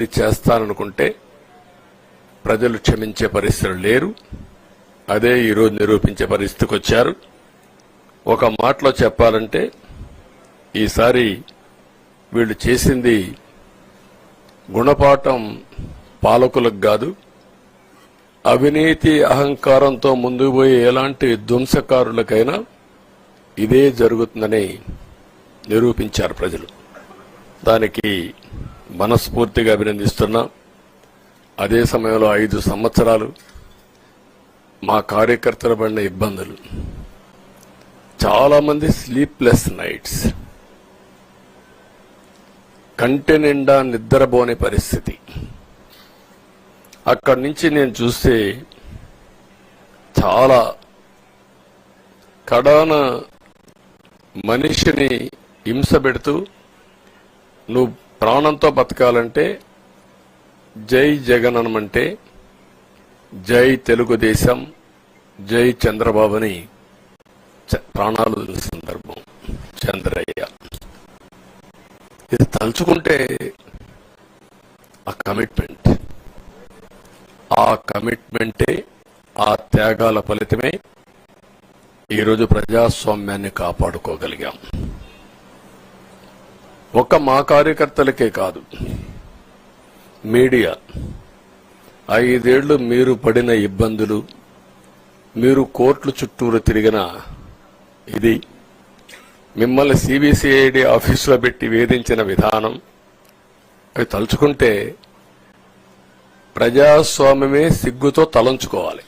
ఇది చేస్తాననుకుంటే ప్రజలు క్షమించే పరిస్థితులు లేరు. అదే ఈరోజు నిరూపించే పరిస్థితికి వచ్చారు. ఒక మాటలో చెప్పాలంటే ఈసారి వీళ్ళు చేసింది గుణపాఠం పాలకులకు కాదు అవినీతి అహంకారంతో ముందుకు పోయే ఎలాంటి ధ్వంసకారులకైనా ఇదే జరుగుతుందని నిరూపించారు ప్రజలు. దానికి మనస్ఫూర్తిగా అభినందిస్తున్నా. అదే సమయంలో ఐదు సంవత్సరాలు మా కార్యకర్తలు పడిన ఇబ్బందులు. చాలామంది స్లీప్లెస్ నైట్స్ కంటి నిండా నిద్రపోని పరిస్థితి. అక్కడి నుంచి నేను చూస్తే చాలా కడాన మనిషిని హింస పెడుతూ నువ్వు ప్రాణంతో బతకాలంటే జై జగన్ అనమంటే జై తెలుగుదేశం జై చంద్రబాబుని చ- ప్రాణాలు సందర్భం. చంద్రయ్య. ఇది తలుచుకుంటే ఆ కమిట్మెంట్. ఆ కమిట్మెంటే ఆ త్యాగాల ఫలితమే ఈరోజు ప్రజాస్వామ్యాన్ని కాపాడుకోగలిగాం. ఒక మా కార్యకర్తలకే కాదు. మీడియా. ఐదేళ్ళు మీరు పడిన ఇబ్బందులు మీరు కోర్టుల చుట్టూరు తిరిగిన ఇది మిమ్మల్ని సిబిసిఐడి ఆఫీసులో పెట్టి వేధించిన విధానం అవి తలుచుకుంటే ప్రజాస్వామ్యమే సిగ్గుతో తలంచుకోవాలి.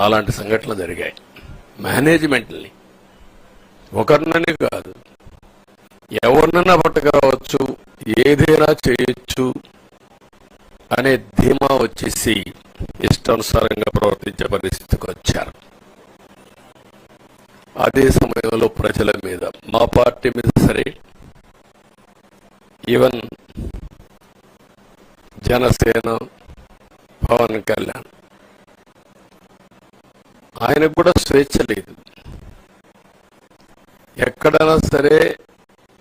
అలాంటి సంఘటనలు జరిగాయి. మేనేజ్మెంట్ని. ఒకరినని కాదు ఎవరినైనా పట్టుకురావచ్చు ఏదైనా చేయొచ్చు అనే ధీమా వచ్చేసి ఇష్టానుసారంగా ప్రవర్తించే పరిస్థితికి వచ్చారు. అదే సమయంలో ప్రజల మీద మా పార్టీ మీద సరే ఈవెన్ జనసేన పవన్ కళ్యాణ్ ఆయనకు కూడా స్వేచ్ఛ లేదు. ఎక్కడైనా సరే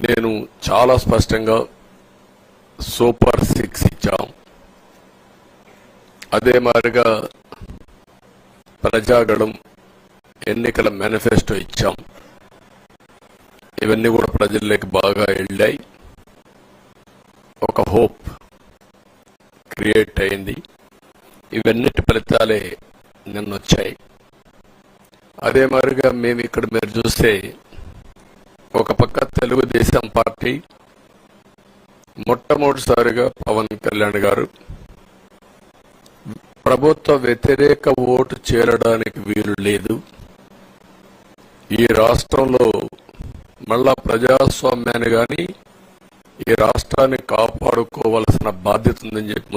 నేను చాలా స్పష్టంగా సూపర్ సిక్స్ ఇచ్చాం. అదే మాదిరిగా ప్రజాగడం ఎన్నికల మేనిఫెస్టో ఇచ్చాం. ఇవన్నీ కూడా ప్రజల్లోకి బాగా వెళ్ళాయి. ఒక హోప్ క్రియేట్ అయింది. ఇవన్నిటి ఫలితాలే నిన్న వచ్చాయి అదే మాదిరిగా మేము ఇక్కడ మీరు చూస్తే ఒక పక్క తెలుగుదేశం పార్టీ మొట్టమొదటిసారిగా పవన్ కళ్యాణ్ గారు ప్రభుత్వ వ్యతిరేక ఓటు చేరడానికి వీలు లేదు. ఈ రాష్ట్రంలో మళ్ళా ప్రజాస్వామ్యాన్ని కానీ ఈ రాష్ట్రాన్ని కాపాడుకోవలసిన బాధ్యత ఉందని చెప్పి